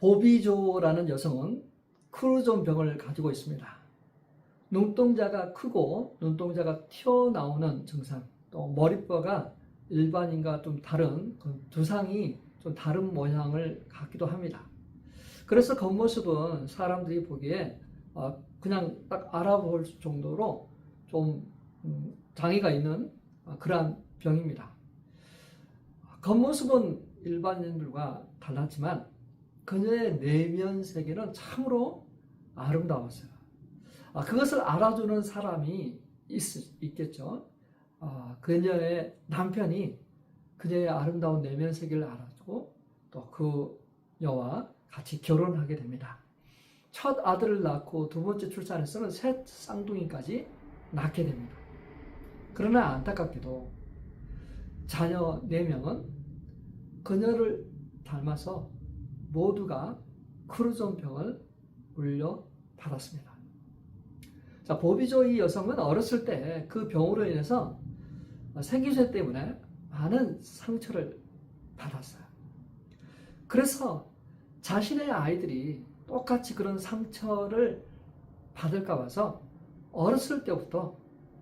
보비조라는 여성은 크루존 병을 가지고 있습니다. 눈동자가 크고 눈동자가 튀어나오는 증상, 또 머리뼈가 일반인과 좀 다른 그 두상이 좀 다른 모양을 갖기도 합니다. 그래서 겉모습은 사람들이 보기에 어, 그냥 딱 알아볼 정도로 좀 음, 장애가 있는 어, 그러한 병입니다. 겉모습은 일반인들과 달랐지만 그녀의 내면 세계는 참으로 아름다웠어요. 아, 그것을 알아주는 사람이 있, 있겠죠. 아, 그녀의 남편이 그녀의 아름다운 내면 세계를 알아주고 또 그녀와 같이 결혼하게 됩니다. 첫 아들을 낳고 두 번째 출산해서는 새 쌍둥이까지 낳게 됩니다. 그러나 안타깝게도 자녀 4명은 그녀를 닮아서 모두가 크루존병을 물려 받았습니다. 자, 보비조 이 여성은 어렸을 때 그 병으로 인해서 생기쇠 때문에 많은 상처를 받았어요. 그래서 자신의 아이들이 똑같이 그런 상처를 받을까 봐서 어렸을 때부터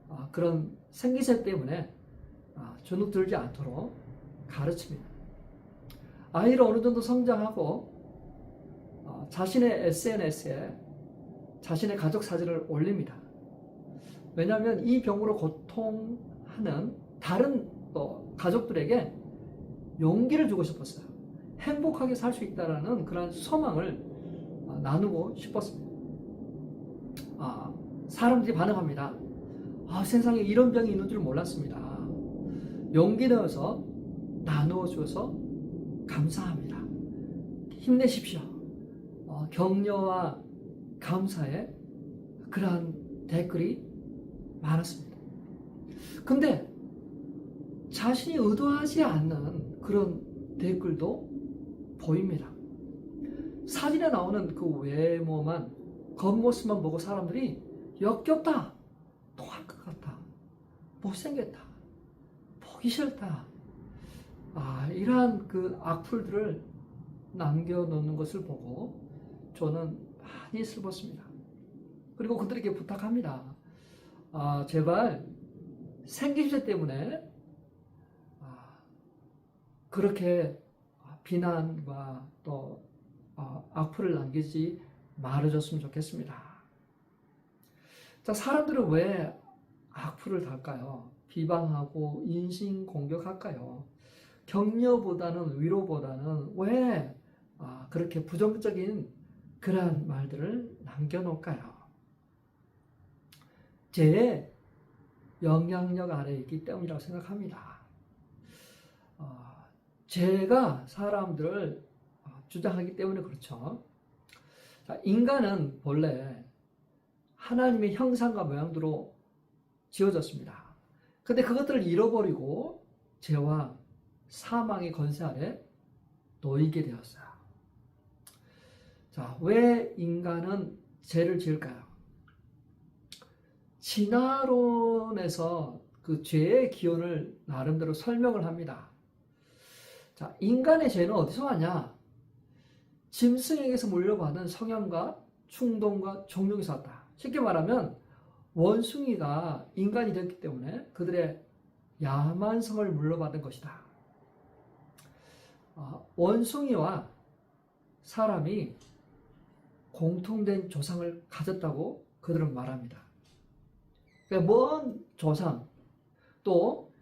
아, 그런 생기쇠 때문에 아, 주눅 들지 않도록 가르칩니다. 아이를 어느 정도 성장하고 어, 자신의 SNS에 자신의 가족 사진을 올립니다. 왜냐하면 이 병으로 고통하는 다른 또 가족들에게 용기를 주고 싶었어요. 행복하게 살 수 있다라는 그런 소망을 어, 나누고 싶었습니다. 아, 사람들이 반응합니다. 아, 세상에 이런 병이 있는 줄 몰랐습니다. 용기 내어서 나누어 주어서 감사합니다. 힘내십시오. 어, 격려와 감사의 그러한 댓글이 많았습니다. 근데 자신이 의도하지 않는 그런 댓글도 보입니다. 사진에 나오는 그 외모만, 겉모습만 보고 사람들이 역겹다, 토할 것 같다, 못생겼다, 보기 싫다, 아, 이러한 그 악플들을 남겨놓는 것을 보고 저는 많이 슬펐습니다. 그리고 그들에게 부탁합니다. 아, 제발 생김새 때문에 아, 그렇게 비난과 또 어, 악플을 남기지 말아줬으면 좋겠습니다. 자, 사람들은 왜 악플을 달까요? 비방하고 인신 공격할까요? 격려보다는 위로보다는 왜 아, 그렇게 부정적인 그러한 말들을 남겨놓을까요? 제 영향력 아래 있기 때문이라고 생각합니다. 어, 제가 사람들을 어, 주장하기 때문에 그렇죠. 자, 인간은 본래 하나님의 형상과 모양대로 지어졌습니다. 근데 그것들을 잃어버리고 죄와 사망의 건세 아래 놓이게 되었어요. 자, 왜 인간은 죄를 지을까요? 진화론에서 그 죄의 기원을 나름대로 설명을 합니다. 자, 인간의 죄는 어디서 왔냐? 짐승에게서 물려받은 성향과 충동과 종력에서 왔다. 쉽게 말하면 원숭이가 인간이 됐기 때문에 그들의 야만성을 물려받은 것이다. 어, 원숭이와 사람이 공통된 조상을 가졌다고 그들은 말합니다. 그러니까 먼 조상 또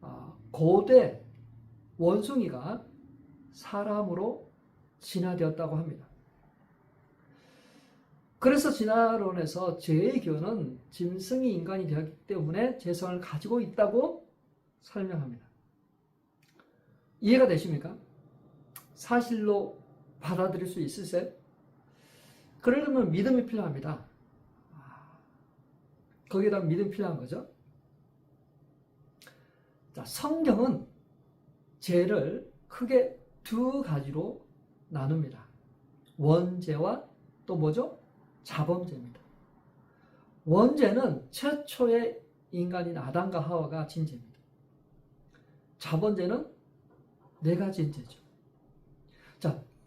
어, 고대 원숭이가 사람으로 진화되었다고 합니다. 그래서 진화론에서 기원은 짐승이 인간이 되었기 때문에 죄성을 가지고 있다고 설명합니다. 이해가 되십니까? 사실로 받아들일 수 있으세요? 그러려면 믿음이 필요합니다. 거기에다 믿음이 필요한 거죠. 자, 성경은 죄를 크게 두 가지로 나눕니다. 원죄와 또 뭐죠? 자범죄입니다. 원죄는 최초의 인간인 아담과 하와가 진 죄입니다. 자범죄는 내가 진 죄죠.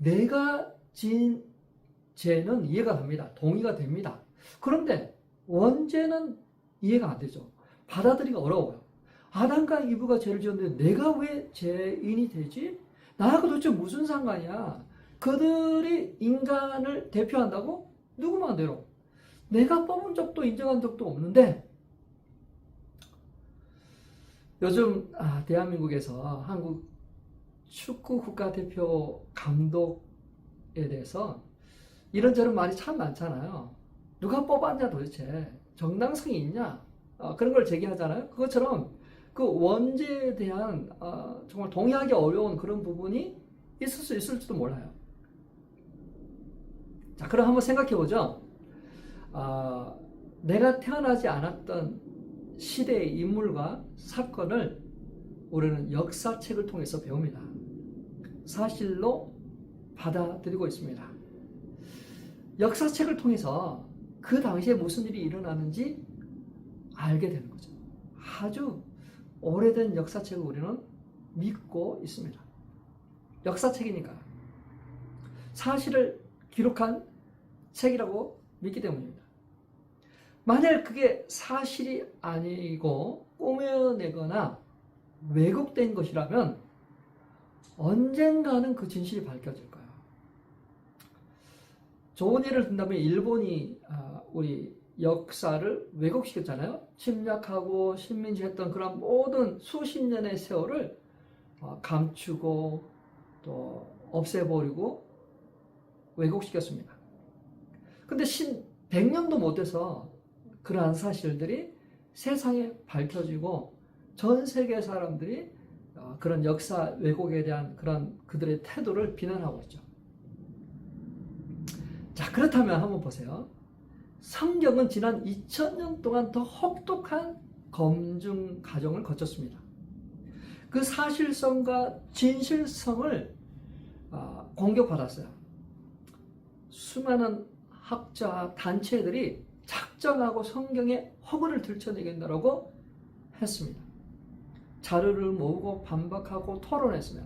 자, 내가 진 죄는 이해가 됩니다. 동의가 됩니다. 그런데 원죄는 이해가 안 되죠. 받아들이기 어려워요. 아담과 이브가 죄를 지었는데 내가 왜 죄인이 되지? 나하고 도대체 무슨 상관이야? 그들이 인간을 대표한다고? 누구 마음대로? 내가 뽑은 적도 인정한 적도 없는데 요즘 아, 대한민국에서 한국 축구 국가대표 감독에 대해서 이런저런 말이 참 많잖아요. 누가 뽑았냐 도대체 정당성이 있냐 어, 그런 걸 제기하잖아요. 그것처럼 그 원죄에 대한 어, 정말 동의하기 어려운 그런 부분이 있을 수 있을지도 몰라요. 자, 그럼 한번 생각해 보죠. 아, 내가 태어나지 않았던 시대의 인물과 사건을 우리는 역사책을 통해서 배웁니다. 사실로 받아들이고 있습니다. 역사책을 통해서 그 당시에 무슨 일이 일어나는지 알게 되는 거죠. 아주 오래된 역사책을 우리는 믿고 있습니다. 역사책이니까. 사실을 기록한 책이라고 믿기 때문입니다. 만약 그게 사실이 아니고 꾸며내거나 왜곡된 것이라면 언젠가는 그 진실이 밝혀질 거예요. 좋은 예를 든다면 일본이 아, 우리 역사를 왜곡시켰잖아요. 침략하고 식민지했던 그런 모든 수십 년의 세월을 어, 감추고 또 없애버리고 왜곡시켰습니다. 근데 신 100년도 못 돼서 그러한 사실들이 세상에 밝혀지고 전 세계 사람들이 어, 그런 역사 왜곡에 대한 그런 그들의 태도를 비난하고 있죠. 자, 그렇다면 한번 보세요. 성경은 지난 2000년 동안 더 혹독한 검증 과정을 거쳤습니다. 그 사실성과 진실성을 어, 공격받았어요. 수많은 학자 단체들이 작정하고 성경에 허물을 들춰내겠다라고 했습니다. 자료를 모으고 반박하고 토론했으며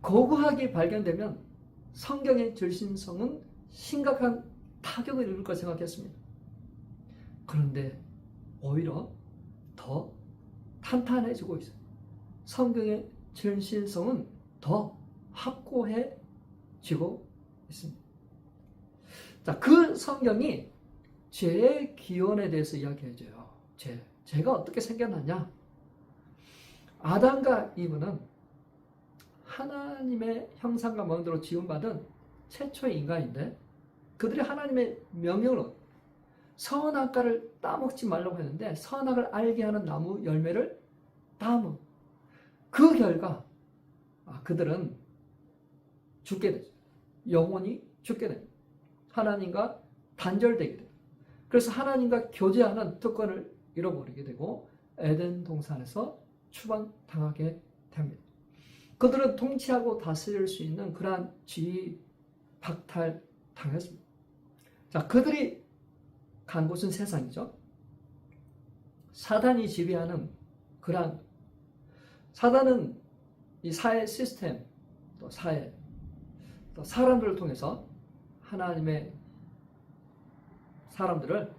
고고하게 발견되면 성경의 절신성은 심각한 타격을 입을 것 생각했습니다. 그런데 오히려 더 탄탄해지고 있어요. 성경의 절신성은 더 확고해지고 있습니다. 자, 그 성경이 죄의 기원에 대해서 이야기해줘요. 죄. 죄가 어떻게 생겨났냐? 아담과 이브는 하나님의 형상과 모양대로 지음받은 최초의 인간인데 그들이 하나님의 명령으로 선악과를 따먹지 말라고 했는데 선악을 알게 하는 나무 열매를 따먹. 그 결과 아, 그들은 죽게 되죠. 영원히 죽게 됩니다. 하나님과 단절되게 돼요. 그래서 하나님과 교제하는 특권을 잃어버리게 되고 에덴 동산에서 추방당하게 됩니다. 그들은 통치하고 다스릴 수 있는 그러한 지위 박탈 당했습니다. 자, 그들이 간 곳은 세상이죠. 사단이 지배하는 그러한 사단은 이 사회 시스템, 또 사회, 또 사람들을 통해서 하나님의 사람들을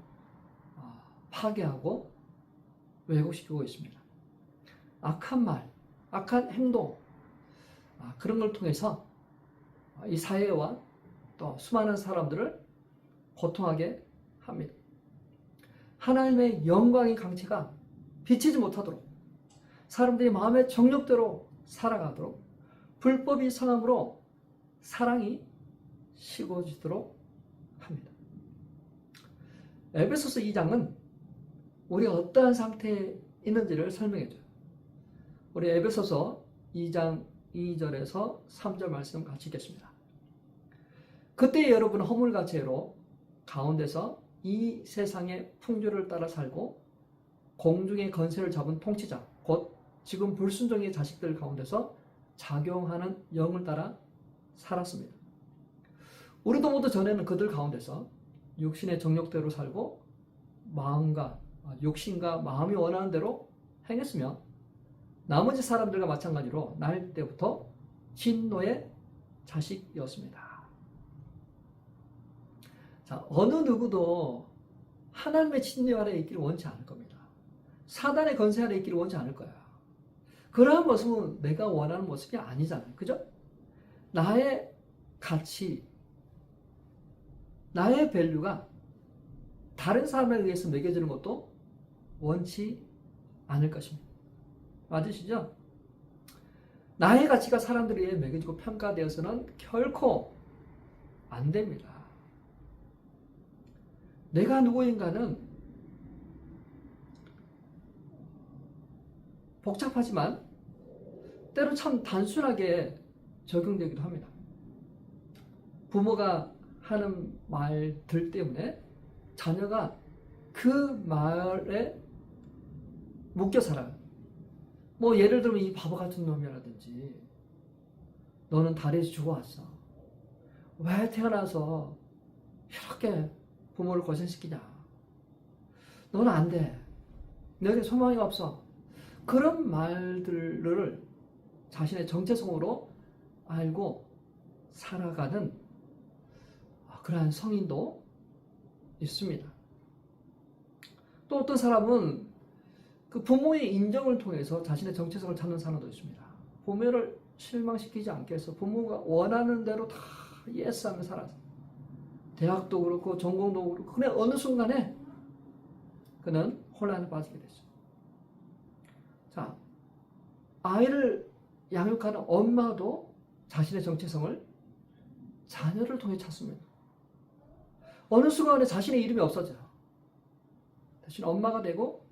어, 파괴하고 왜곡시키고 있습니다. 악한 말, 악한 행동, 아, 그런 걸 통해서 이 사회와 또 수많은 사람들을 고통하게 합니다. 하나님의 영광의 강체가 비치지 못하도록 사람들이 마음의 정력대로 살아가도록 불법이 성함으로 사랑이 식어지도록 합니다. 에베소서 2장은 우리가 어떠한 상태에 있는지를 설명해줘요. 우리 에베소서 2장 2절에서 3절 말씀 같이 읽겠습니다. 그때 여러분은 허물과 죄로 가운데서 이 세상의 풍조를 따라 살고 공중의 건세를 잡은 통치자 곧 지금 불순종의 자식들 가운데서 작용하는 영을 따라 살았습니다. 우리도 모두 전에는 그들 가운데서 육신의 정욕대로 살고 마음과 육신과 마음이 원하는 대로 행했으며 나머지 사람들과 마찬가지로 날 때부터 진노의 자식이었습니다. 자, 어느 누구도 하나님의 진리 아래 있기를 원치 않을 겁니다. 사단의 건세 아래 있기를 원치 않을 거야. 그러한 모습은 내가 원하는 모습이 아니잖아요. 그죠? 나의 가치, 나의 밸류가 다른 사람에 의해서 매겨지는 것도 원치 않을 것입니다. 맞으시죠? 나의 가치가 사람들에 의해 매겨지고 평가되어서는 결코 안 됩니다. 내가 누구인가는 복잡하지만 때로 참 단순하게 적용되기도 합니다. 부모가 하는 말들 때문에 자녀가 그 말에 묶여 살아요. 뭐 예를 들면 이 바보 같은 놈이라든지 너는 달에서 죽어왔어. 왜 태어나서 이렇게 부모를 고생시키냐. 너는 안 돼. 너에게 소망이 없어. 그런 말들을 자신의 정체성으로 알고 살아가는 그러한 성인도 있습니다. 또 어떤 사람은 그 부모의 인정을 통해서 자신의 정체성을 찾는 사람도 있습니다. 부모를 실망시키지 않기 위해서 부모가 원하는 대로 다 예스하며 살아서 대학도 그렇고 전공도 그렇고 그냥 어느 순간에 그는 혼란에 빠지게 되죠. 자, 아이를 양육하는 엄마도 자신의 정체성을 자녀를 통해 찾습니다. 어느 순간에 자신의 이름이 없어져요. 대신 엄마가 되고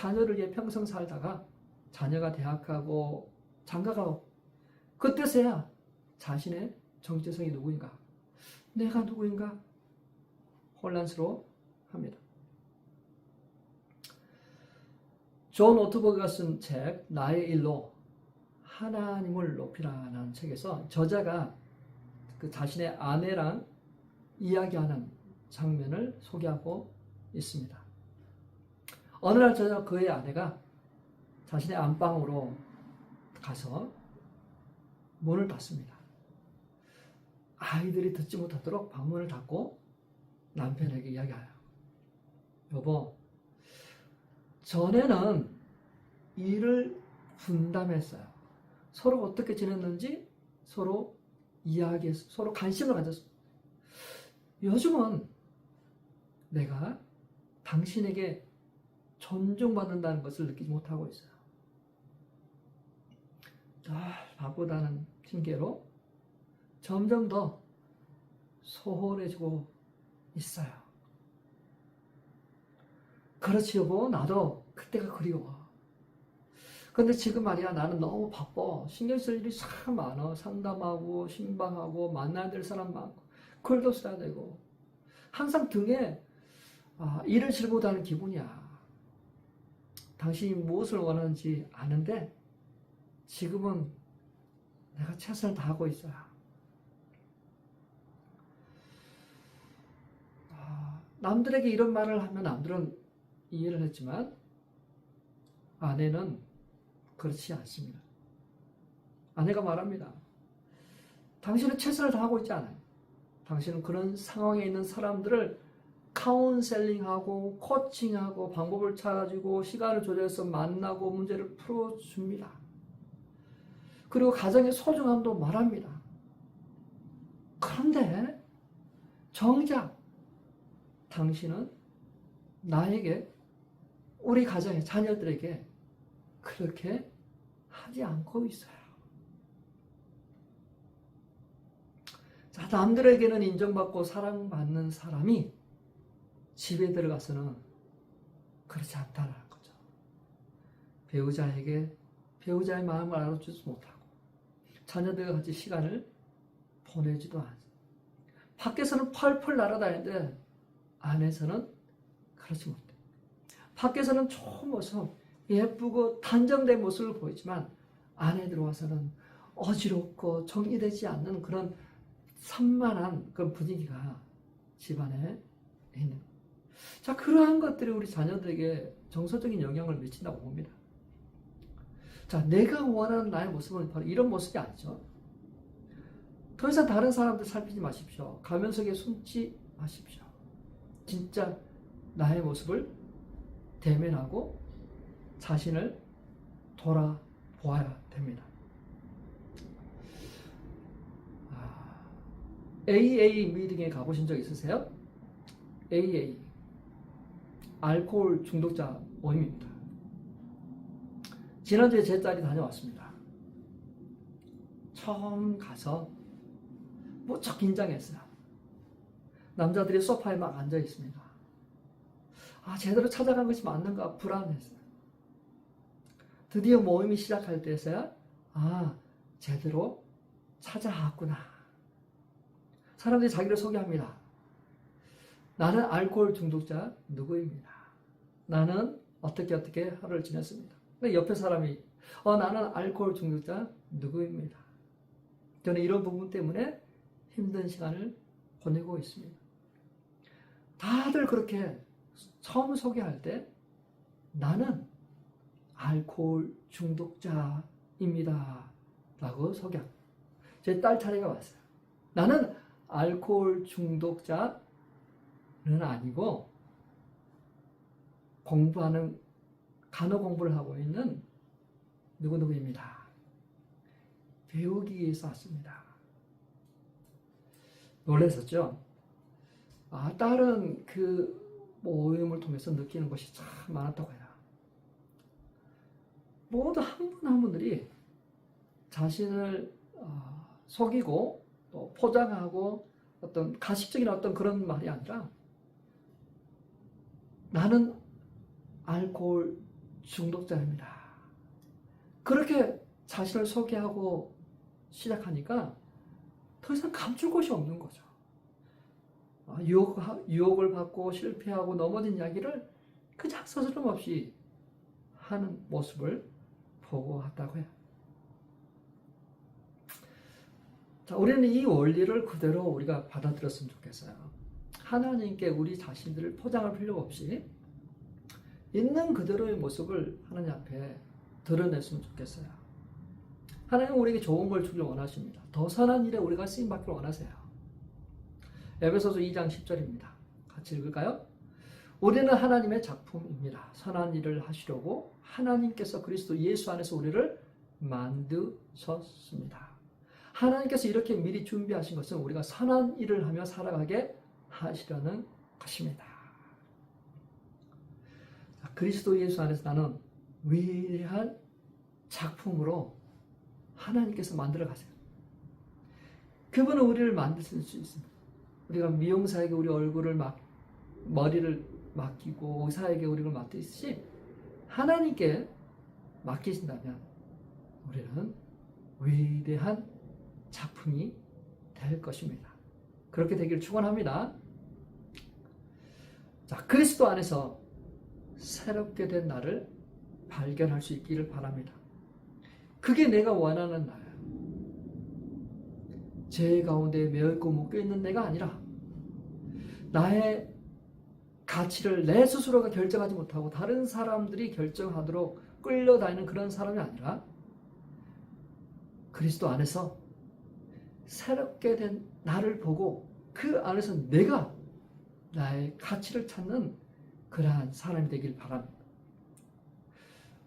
자녀를 위해 평생 살다가 자녀가 대학 가고 장가 가고 그때서야 자신의 정체성이 누구인가 내가 누구인가 혼란스러워 합니다. 존 오토버그가 쓴 책 나의 일로 하나님을 높이라는 책에서 저자가 그 자신의 아내랑 이야기하는 장면을 소개하고 있습니다. 어느 날 저녁 그의 아내가 자신의 안방으로 가서 문을 닫습니다. 아이들이 듣지 못하도록 방문을 닫고 남편에게 이야기해요. 여보, 전에는 일을 분담했어요. 서로 어떻게 지냈는지 서로 이야기해서 서로 관심을 가졌어요. 요즘은 내가 당신에게 존중받는다는 것을 느끼지 못하고 있어요. 늘 바쁘다는 핑계로 점점 더 소홀해지고 있어요. 그렇지 여보 나도 그때가 그리워. 근데 지금 말이야 나는 너무 바빠. 신경 쓸 일이 참 많아. 상담하고 신방하고 만나야 될 사람 많고 글도 써야 되고 항상 등에 아, 일을 실고 다는 기분이야. 당신이 무엇을 원하는지 아는데 지금은 내가 최선을 다하고 있어요. 아, 남들에게 이런 말을 하면 남들은 이해를 했지만 아내는 그렇지 않습니다. 아내가 말합니다. 당신은 최선을 다하고 있지 않아요. 당신은 그런 상황에 있는 사람들을 카운셀링하고 코칭하고 방법을 찾아주고 시간을 조절해서 만나고 문제를 풀어줍니다. 그리고 가정의 소중함도 말합니다. 그런데 정작 당신은 나에게 우리 가정의 자녀들에게 그렇게 하지 않고 있어요. 자, 남들에게는 인정받고 사랑받는 사람이 집에 들어가서는 그렇지 않다는 거죠. 배우자에게 배우자의 마음을 알아주지 못하고 자녀들과 같이 시간을 보내지도 않죠. 밖에서는 펄펄 날아다니는데 안에서는 그렇지 못해. 밖에서는 좋은 모습, 예쁘고 단정된 모습을 보이지만 안에 들어와서는 어지럽고 정리되지 않는 그런 산만한 그런 분위기가 집안에 있는 자, 그러한 것들이 우리 자녀들에게 정서적인 영향을 미친다고 봅니다. 자, 내가 원하는 나의 모습은 바로 이런 모습이 아니죠. 더 이상 다른 사람들 살피지 마십시오. 가면 속에 숨지 마십시오. 진짜 나의 모습을 대면하고 자신을 돌아보아야 됩니다. 아, AA 미팅에 가보신 적 있으세요? AA 알코올 중독자 모임입니다. 지난주에 제 딸이 다녀왔습니다. 처음 가서 무척 긴장했어요. 남자들이 소파에 막 앉아 있습니다. 아, 제대로 찾아간 것이 맞는가 불안했어요. 드디어 모임이 시작할 때서야 아, 제대로 찾아왔구나. 사람들이 자기를 소개합니다. 나는 알코올 중독자 누구입니다. 나는 어떻게 어떻게 하루를 지냈습니다. 근데 옆에 사람이 어, 나는 알코올 중독자 누구입니다. 저는 이런 부분 때문에 힘든 시간을 보내고 있습니다. 다들 그렇게 처음 소개할 때 나는 알코올 중독자입니다. 라고 소개합니다. 제딸 차례가 왔어요. 나는 알코올 중독자는 아니고 공부하는 간호 공부를 하고 있는 누구누구입니다. 배우기 위해서 왔습니다. 놀랐었죠? 아, 딸은 그 모임을 통해서 느끼는 것이 참 많았다고 해요. 모두 한 분 한 분들이 자신을 어, 속이고 또 포장하고 어떤 가식적인 어떤 그런 말이 아니라 나는 알코올 중독자입니다. 그렇게 자신을 소개하고 시작하니까 더 이상 감출 곳이 없는 거죠. 아, 유혹, 유혹을 받고 실패하고 넘어진 이야기를 그냥 서스럼 없이 하는 모습을 보고 왔다고 해요. 자, 우리는 이 원리를 그대로 우리가 받아들였으면 좋겠어요. 하나님께 우리 자신들을 포장할 필요가 없이 있는 그대로의 모습을 하나님 앞에 드러냈으면 좋겠어요. 하나님은 우리에게 좋은 걸 주길 원하십니다. 더 선한 일에 우리가 쓰임 받기를 원하세요. 에베소서 2장 10절입니다. 같이 읽을까요? 우리는 하나님의 작품입니다. 선한 일을 하시려고 하나님께서 그리스도 예수 안에서 우리를 만드셨습니다. 하나님께서 이렇게 미리 준비하신 것은 우리가 선한 일을 하며 살아가게 하시려는 것입니다. 그리스도 예수 안에서 나는 위대한 작품으로 하나님께서 만들어 가세요. 그분은 우리를 만드실 수 있습니다. 우리가 미용사에게 우리 얼굴을 막 머리를 맡기고 의사에게 우리를 맡듯이 하나님께 맡기신다면 우리는 위대한 작품이 될 것입니다. 그렇게 되기를 축원합니다. 자, 그리스도 안에서 새롭게 된 나를 발견할 수 있기를 바랍니다. 그게 내가 원하는 나예요. 제 가운데 매었고 묶여있는 내가 아니라 나의 가치를 내 스스로가 결정하지 못하고 다른 사람들이 결정하도록 끌려다니는 그런 사람이 아니라 그리스도 안에서 새롭게 된 나를 보고 그 안에서 내가 나의 가치를 찾는 그러한 사람이 되길 바랍니다.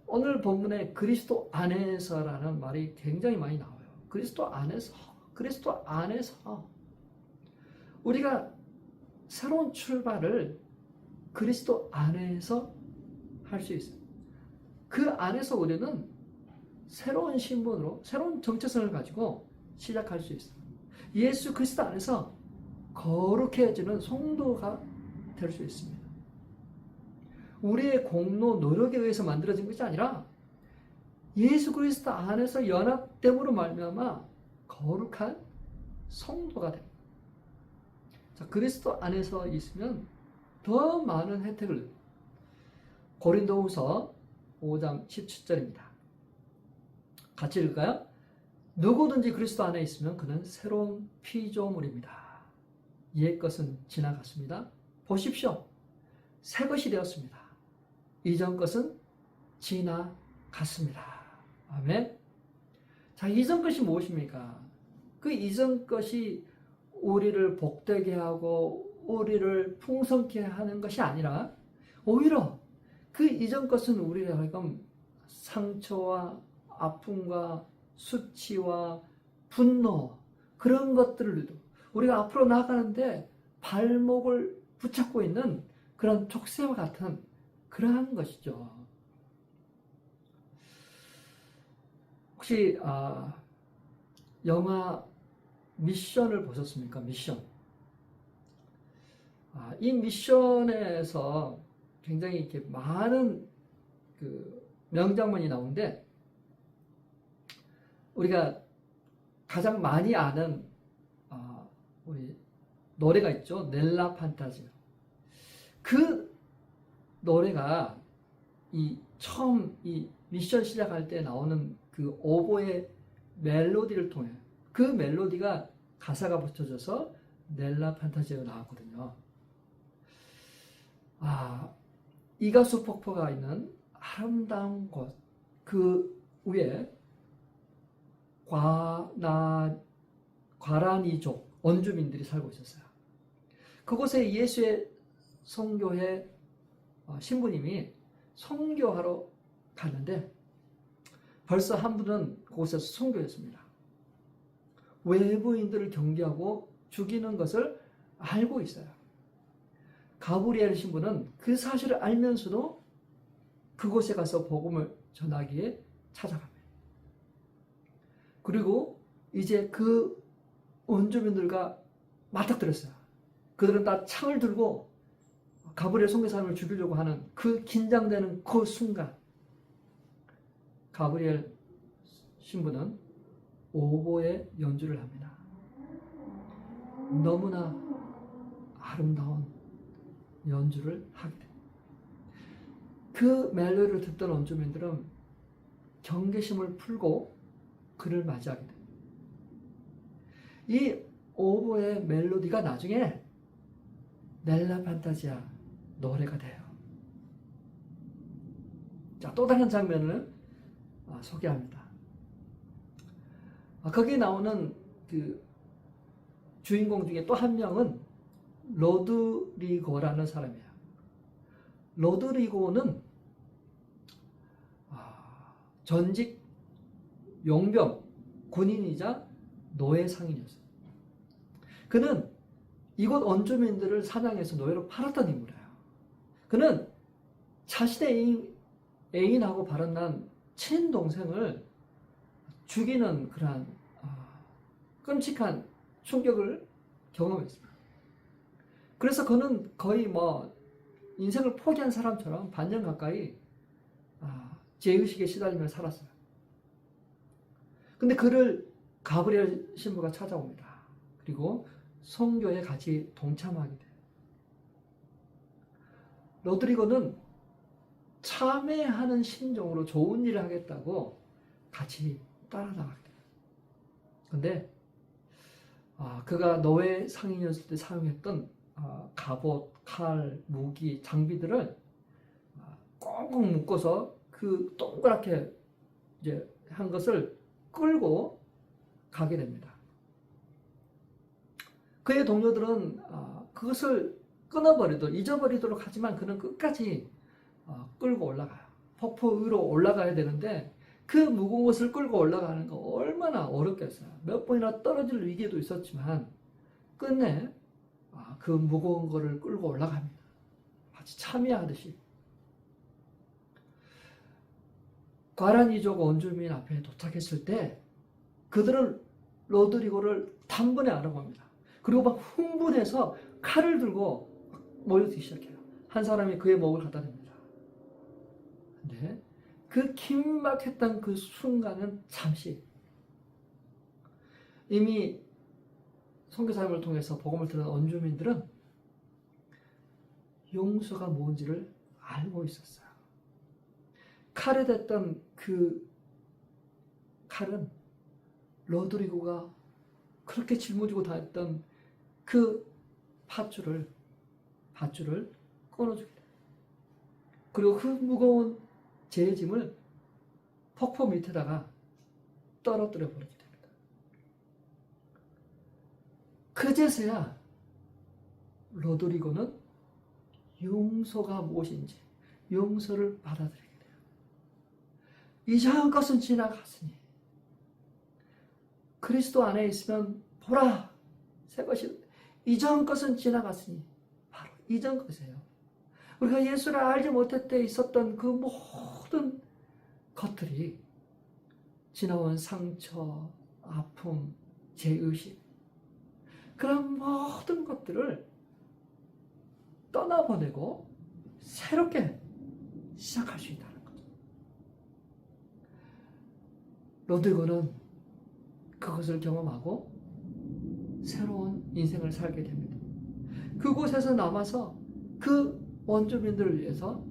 오늘 본문에 그리스도 안에서라는 말이 굉장히 많이 나와요. 그리스도 안에서, 그리스도 안에서 우리가 새로운 출발을 그리스도 안에서 할 수 있어요. 그 안에서 우리는 새로운 신분으로 새로운 정체성을 가지고 시작할 수 있어요. 예수 그리스도 안에서 거룩해지는 성도가 될 수 있습니다. 우리의 공로, 노력에 의해서 만들어진 것이 아니라 예수 그리스도 안에서 연합됨으로 말미암아 거룩한 성도가 됩니다. 자, 그리스도 안에서 있으면 더 많은 혜택을 고린도후서 5장 17절입니다. 같이 읽을까요? 누구든지 그리스도 안에 있으면 그는 새로운 피조물입니다. 옛 것은 지나갔습니다. 보십시오. 새 것이 되었습니다. 이전 것은 지나갔습니다. 아멘. 자, 이전 것이 무엇입니까? 그 이전 것이 우리를 복되게 하고 우리를 풍성케 하는 것이 아니라 오히려 그 이전 것은 우리를 하여금 상처와 아픔과 수치와 분노 그런 것들을 우리가 앞으로 나아가는데 발목을 붙잡고 있는 그런 족쇄와 같은 그러한 것이죠. 혹시 아, 영화 미션을 보셨습니까? 미션. 아, 이 미션에서 굉장히 이렇게 많은 그 명장면이 나오는데 우리가 가장 많이 아는 아, 우리 노래가 있죠. 넬라 판타지. 그 노래가 이 처음 이 미션 시작할 때 나오는 그 오보의 멜로디를 통해 그 멜로디가 가사가 붙여져서 넬라 판타지가 나왔거든요. 아, 이가수 폭포가 있는 아름다운 곳, 그 위에 과나, 과라니족, 원주민들이 살고 있었어요. 그곳에 예수의 성교회 어, 신부님이 성교하러 갔는데 벌써 한 분은 그곳에서 성교했습니다. 외부인들을 경계하고 죽이는 것을 알고 있어요. 가브리엘 신부는 그 사실을 알면서도 그곳에 가서 복음을 전하기에 찾아갑니다. 그리고 이제 그 원주민들과 맞닥뜨렸어요. 그들은 다 창을 들고 가브리엘 선교사님을 죽이려고 하는 그 긴장되는 그 순간 가브리엘 신부는 오보의 연주를 합니다. 너무나 아름다운 연주를 하게 됩니다. 그 멜로디를 듣던 원주민들은 경계심을 풀고 그를 맞이하게 됩니다. 이 오보의 멜로디가 나중에 넬라 판타지아 노래가 돼요. 자, 또 다른 장면을 아, 소개합니다. 아, 거기 나오는 그 주인공 중에 또 한 명은 로드리고라는 사람이에요. 로드리고는 아, 전직 용병 군인이자 노예 상인이었어요. 그는 이곳 원주민들을 사냥해서 노예로 팔았던 인물이에요. 그는 자신의 애인, 애인하고 발언난 친동생을 죽이는 그러한 아, 끔찍한 충격을 경험했습니다. 그래서 그는 거의 뭐 인생을 포기한 사람처럼 반년 가까이 아, 죄의식에 시달리며 살았어요. 근데 그를 가브리엘 신부가 찾아옵니다. 그리고 성교에 같이 동참하게 돼요. 로드리고는 참회하는 심정으로 좋은 일을 하겠다고 같이 돼요. 근데 아, 그가 노예 상인이었을 때 사용했던 아, 갑옷, 칼, 무기, 장비들을 아, 꽁꽁 묶어서 그 동그랗게 이제 한 것을 끌고 가게 됩니다. 그의 동료들은 아, 그것을 끊어버리도록 잊어버리도록 하지만 그는 끝까지 어, 끌고 올라가요. 폭포 위로 올라가야 되는데 그 무거운 것을 끌고 올라가는 거 얼마나 어렵겠어요. 몇 번이나 떨어질 위기도 있었지만 끝내 아, 그 무거운 거를 끌고 올라갑니다. 마치 참여하듯이. 과란 이족 원주민 앞에 도착했을 때 그들은 로드리고를 단번에 알아봅니다. 그리고 막 흥분해서 칼을 들고 모여들기 시작해요. 한 사람이 그의 목을 갖다 댑니다. 근데 그 긴막했던 그 순간은 잠시 이미 선교사님을 통해서 복음을 들은 원주민들은 용서가 뭔지를 알고 있었어요. 칼에 댔던 그 칼은 로드리고가 그렇게 짊어지고 다녔던 그 밧줄을 밧줄을 돼요. 그리고 그 무거운 제 짐을 폭포 밑에다가 떨어뜨려 버리게 됩니다. 그제서야 로드리고는 용서가 무엇인지 용서를 받아들이게 돼요. 이상한 것은 지나갔으니 그리스도 안에 있으면 보라 새 것이 이전 것은 지나갔으니 이전 것이에요. 우리가 예수를 알지 못할 때 있었던 그 모든 것들이 지나온 상처, 아픔, 죄의식 그런 모든 것들을 떠나보내고 새롭게 시작할 수 있다는 거죠. 로드고는 그것을 경험하고 새로운 인생을 살게 됩니다. 그곳에서 남아서 그 원주민들을 위해서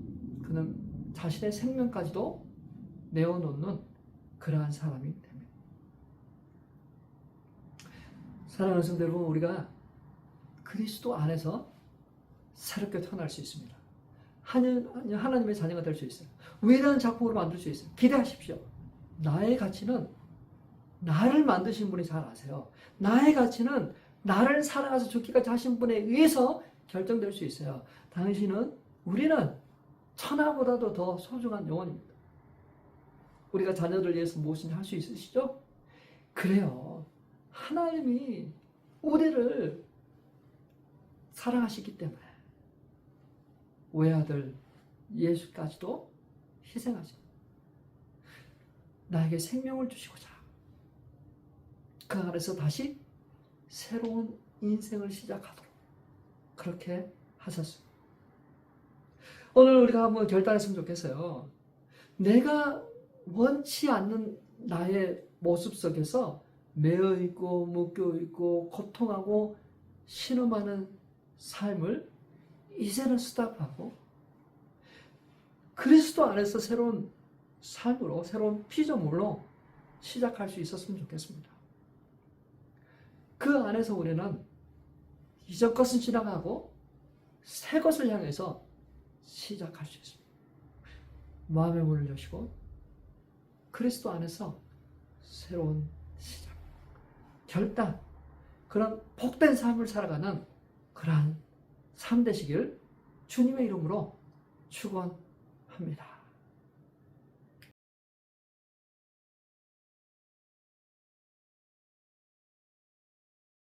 그는 자신의 생명까지도 내어놓는 그러한 사람이 됩니다. 사랑하는 성도 여러분, 우리가 그리스도 안에서 새롭게 태어날 수 있습니다. 하나님- 하나님의 자녀가 될 수 있어요. 위대한 작품으로 만들 수 있어요. 기대하십시오. 나의 가치는 나를 만드신 분이 잘 아세요. 나의 가치는 나를 살아가서 죽기까지 하신 분에 의해서 결정될 수 있어요. 당신은, 우리는 천하보다도 더 소중한 영혼입니다. 우리가 자녀들 위해서 무엇인지 할 수 있으시죠? 그래요. 하나님이 우리를 사랑하시기 때문에 외아들 예수까지도 희생하죠. 나에게 생명을 주시고자 그 안에서 다시 새로운 인생을 시작하도록 그렇게 하셨습니다. 오늘 우리가 한번 결단했으면 좋겠어요. 내가 원치 않는 나의 모습 속에서 매여 있고 묶여 있고 고통하고 신음하는 삶을 이제는 스탑하고 그리스도 안에서 새로운 삶으로 새로운 피조물로 시작할 수 있었으면 좋겠습니다. 그 안에서 우리는 이전 것은 지나가고 새 것을 향해서 시작할 수 있습니다. 마음의 문을 여시고 그리스도 안에서 새로운 시작, 결단, 그런 복된 삶을 살아가는 그러한 삶 되시길 주님의 이름으로 축원합니다.